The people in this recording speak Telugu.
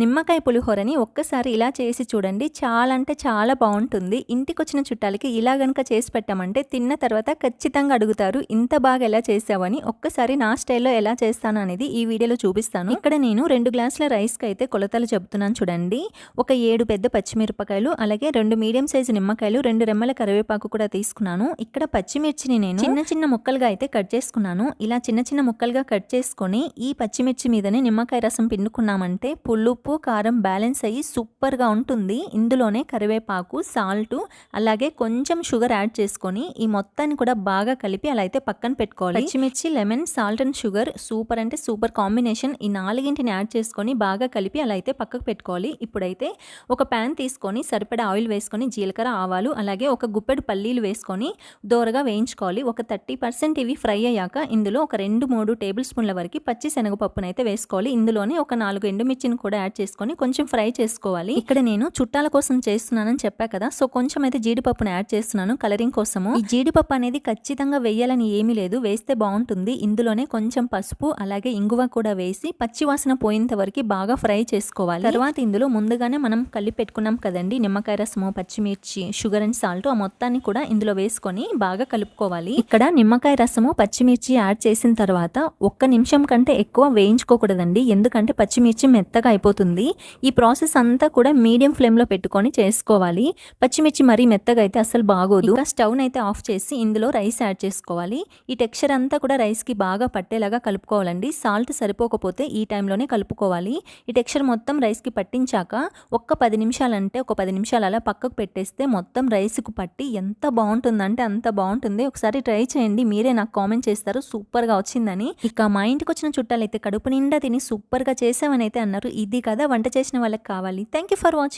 నిమ్మకాయ పులిహోరని ఒక్కసారి ఇలా చేసి చూడండి. చాలా అంటే చాలా బాగుంటుంది. ఇంటికి వచ్చిన చుట్టాలకి ఇలా గనక చేసి పెట్టామంటే తిన్న తర్వాత ఖచ్చితంగా అడుగుతారు ఇంత బాగా ఎలా చేసావని ఒక్కసారి నా స్టైల్లో ఎలా చేస్తాను అనేది ఈ వీడియోలో చూపిస్తాను. ఇక్కడ నేను రెండు గ్లాసుల రైస్కి అయితే కొలతలు చెబుతున్నాను చూడండి. ఒక ఏడు పెద్ద పచ్చిమిరపకాయలు అలాగే రెండు మీడియం సైజు నిమ్మకాయలు రెండు రెమ్మల కరివేపాకు కూడా తీసుకున్నాను. ఇక్కడ పచ్చిమిర్చిని నేను చిన్న చిన్న ముక్కలుగా అయితే కట్ చేసుకున్నాను. ఇలా చిన్న చిన్న ముక్కలుగా కట్ చేసుకొని ఈ పచ్చిమిర్చి మీదనే నిమ్మకాయ రసం పిండుకున్నామంటే పులుపు ఉప్పు కారం బ్యాలెన్స్ అయ్యి సూపర్గా ఉంటుంది. ఇందులోనే కరివేపాకు సాల్ట్ అలాగే కొంచెం షుగర్ యాడ్ చేసుకొని ఈ మొత్తాన్ని కూడా బాగా కలిపి అలా అయితే పక్కన పెట్టుకోవాలి. పచ్చిమిర్చి lemon salt and sugar super అంటే సూపర్ కాంబినేషన్. ఈ నాలుగింటిని యాడ్ చేసుకొని బాగా కలిపి అలా అయితే పక్కకు పెట్టుకోవాలి. ఇప్పుడైతే ఒక ప్యాన్ తీసుకొని సరిపడా ఆయిల్ వేసుకొని జీలకర్ర ఆవాలు అలాగే ఒక గుప్పెడు పల్లీలు వేసుకొని దోరగా వేయించుకోవాలి. ఒక థర్టీ పర్సెంట్ ఇవి ఫ్రై అయ్యాక ఇందులో ఒక రెండు మూడు టేబుల్ స్పూన్ల వరకు పచ్చి శనగపప్పునైతే వేసుకోవాలి. ఇందులోనే ఒక నాలుగు ఎండుమిర్చిని కూడా యాడ్ చేసుకొని కొంచెం ఫ్రై చేసుకోవాలి. ఇక్కడ నేను చుట్టాల కోసం చేస్తున్నానని చెప్పా కదా సో కొంచెం అయితే జీడిపప్పును యాడ్ చేస్తున్నాను కలరింగ్ కోసము. ఈ జీడిపప్పు అనేది ఖచ్చితంగా వేయాలని ఏమీ లేదు వేస్తే బాగుంటుంది. ఇందులోనే కొంచెం పసుపు అలాగే ఇంగువ కూడా వేసి పచ్చి వాసన పోయేంత వరకు బాగా ఫ్రై చేసుకోవాలి. తర్వాత ఇందులో ముందుగానే మనం కలిపి పెట్టుకున్నాం కదండి నిమ్మకాయ రసము పచ్చిమిర్చి షుగర్ అండ్ సాల్ట్ ఆ మొత్తాన్ని కూడా ఇందులో వేసుకొని బాగా కలుపుకోవాలి. ఇక్కడ నిమ్మకాయ రసము పచ్చిమిర్చి యాడ్ చేసిన తర్వాత ఒక్క నిమిషం కంటే ఎక్కువ వేయించుకోకూడదండి ఎందుకంటే పచ్చిమిర్చి మెత్తగా అయిపోతుంది. అవుతుంది ఈ ప్రాసెస్ అంతా కూడా మీడియం ఫ్లేమ్లో పెట్టుకొని చేసుకోవాలి. పచ్చిమిర్చి మరీ మెత్తగా అయితే అసలు బాగోదు. ఇంకా స్టవ్ని అయితే ఆఫ్ చేసి ఇందులో రైస్ యాడ్ చేసుకోవాలి. ఈ టెక్స్చర్ అంతా కూడా రైస్కి బాగా పట్టేలాగా కలుపుకోవాలండి. సాల్ట్ సరిపోకపోతే ఈ టైంలోనే కలుపుకోవాలి. ఈ టెక్స్చర్ మొత్తం రైస్కి పట్టించాక ఒక్క పది నిమిషాలంటే ఒక పది నిమిషాలు అలా పక్కకు పెట్టేస్తే మొత్తం రైస్కు పట్టి ఎంత బాగుంటుందంటే అంత బాగుంటుంది. ఒకసారి ట్రై చేయండి. మీరే నాకు కామెంట్ చేస్తారు. సూపర్గా వచ్చిందని. ఇక మా ఇంటికి వచ్చిన చుట్టాలు అయితే కడుపు నిండా తిని సూపర్గా చేసామని అయితే అన్నారు. ఇది కదా వంట చేసిన వాళ్ళకి కావాలి. Thank you for watching